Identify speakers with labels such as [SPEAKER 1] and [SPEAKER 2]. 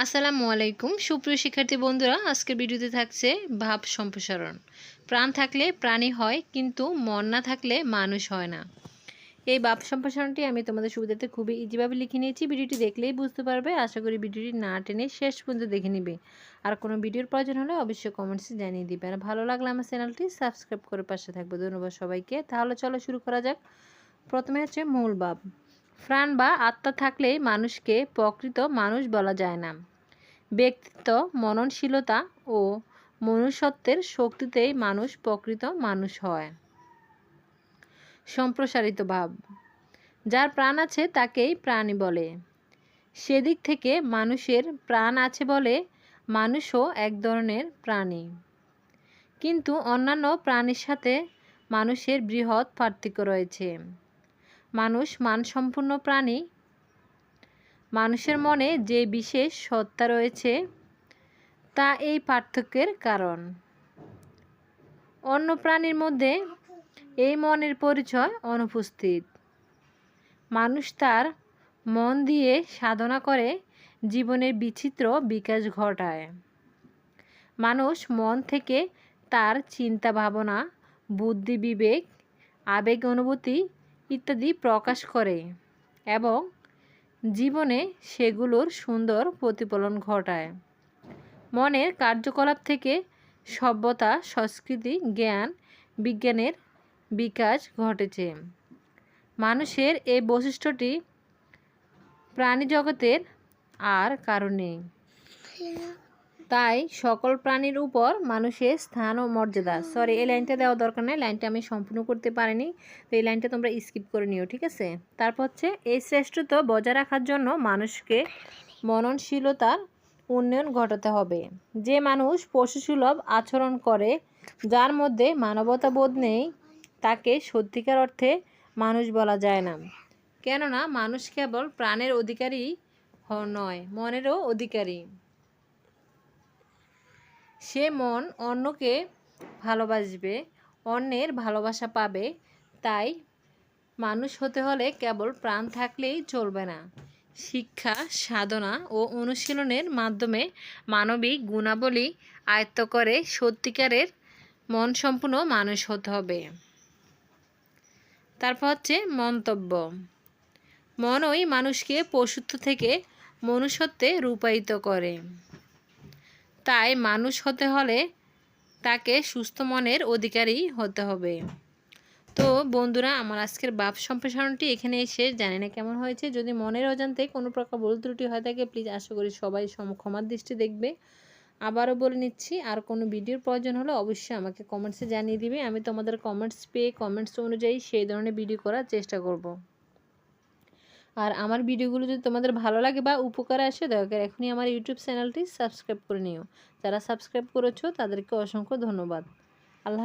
[SPEAKER 1] আসসালামু আলাইকুম। সুপ্রিয় শিক্ষার্থী বন্ধুরা, আজকের ভিডিওতে থাকছে ভাব সম্প্রসারণ। প্রাণ থাকলে প্রাণী হয়, কিন্তু মন না থাকলে মানুষ হয় না। এই ভাব সম্প্রসারণটি আমি তোমাদের সুবিধাতে খুবই ইজিভাবে লিখে নিয়েছি। ভিডিওটি দেখলেই বুঝতে পারবে। আশা করি ভিডিওটি না টেনে শেষ পর্যন্ত দেখে নিবে। আর কোনো ভিডিওর প্রয়োজন হলে অবশ্যই কমেন্টসে জানিয়ে দিবে। আর ভালো লাগলে আমার চ্যানেলটি সাবস্ক্রাইব করে পাশে থাকবে। ধন্যবাদ সবাইকে। তাহলে চলো শুরু করা যাক। প্রথমে হচ্ছে মূল ভাব। প্রাণ বা আত্মা থাকলেই মানুষকে প্রকৃত মানুষ বলা যায় না। ব্যক্তিত্ব, মননশীলতা ও মনুষ্যত্বের শক্তিতেই মানুষ প্রকৃত মানুষ হয়। সম্প্রসারিত ভাব, যার প্রাণ আছে তাকেই প্রাণী বলে। সেদিক থেকে মানুষের প্রাণ আছে বলে মানুষও এক ধরনের প্রাণী। কিন্তু অন্যান্য প্রাণীর সাথে মানুষের বৃহৎ পার্থক্য রয়েছে। মানুষ মানসম্পন্ন প্রাণী। মানুষের মনে যে বিশেষ সত্তা রয়েছে, তা এই পার্থক্যের কারণ। অন্য প্রাণীর মধ্যে এই মনের পরিচয় অনুপস্থিত। মানুষ তার মন দিয়ে সাধনা করে, জীবনের বিচিত্র বিকাশ ঘটায়। মানুষ মন থেকে তার চিন্তা ভাবনা বুদ্ধি বিবেক আবেগ অনুভূতি ইত্যাদি প্রকাশ করে এবং জীবনে সেগুলোর সুন্দর প্রতিফলন ঘটায়। মনের কার্যকলাপ থেকে সভ্যতা, সংস্কৃতি, জ্ঞান, বিজ্ঞানের বিকাশ ঘটেছে। মানুষের এই বৈশিষ্ট্যটি প্রাণী জগতের আর কারণে তাই সকল প্রাণীর উপর মানুষের স্থান ও মর্যাদা। সরি এই লাইনটা দেওয়া দরকার নেই। লাইনটা আমি সম্পূর্ণ করতে পারিনি। তো এই লাইনটা তোমরা স্কিপ করে নিও, ঠিক আছে? তারপর হচ্ছে, এই শ্রেষ্ঠত্ব বজায় রাখার জন্য মানুষকে মননশীলতার উন্নয়ন ঘটাতে হবে। যে মানুষ পশুসুলভ আচরণ করে, যার মধ্যে মানবতা বোধ নেই, তাকে সত্যিকার অর্থে মানুষ বলা যায় না। কেননা, মানুষ কেবল প্রাণের অধিকারী নয়, মনেরও অধিকারী। সে মন অন্যকে ভালোবাসবে, অন্যের ভালোবাসা পাবে, তাই মানুষ হতে হলে কেবল প্রাণ থাকলেই চলবে না। শিক্ষা, সাধনা ও অনুশীলনের মাধ্যমে মানবিক গুণাবলী আয়ত্ত করে সত্যিকারের মন সম্পূর্ণ মানুষ হতে হবে। তারপর হচ্ছে মন্তব্য। মনই মানুষকে পশুত্ব থেকে মনুষ্যত্বে রূপায়িত করে। তাই মানুষ হতে হলে তাকে সুস্থ মনের অধিকারী হতে হবে। তো বন্ধুরা, আমার আজকের বাপ সম্প্রসারণটি এখানে এসে জানি না কেমন হয়েছে। যদি মনের অজান্তে কোনো প্রকার ভুল ত্রুটি হয়ে থাকে প্লিজ আশা করি সবাই ক্ষমার দৃষ্টি দেখবে। আবারও বলে নিচ্ছি, আর কোনো ভিডিওর প্রয়োজন হলে অবশ্যই আমাকে কমেন্টসে জানিয়ে দিবে। আমি তোমাদের কমেন্টস পেয়ে কমেন্টস অনুযায়ী সেই ধরনের ভিডিও করার চেষ্টা করব। আর আমার ভিডিওগুলো যদি তোমাদের ভালো লাগে বা উপকারে আসে, দয়া করে এখনই আমার ইউটিউব চ্যানেলটি সাবস্ক্রাইব করে নিও। যারা সাবস্ক্রাইব করেছ, তাদেরকে অসংখ্য ধন্যবাদ।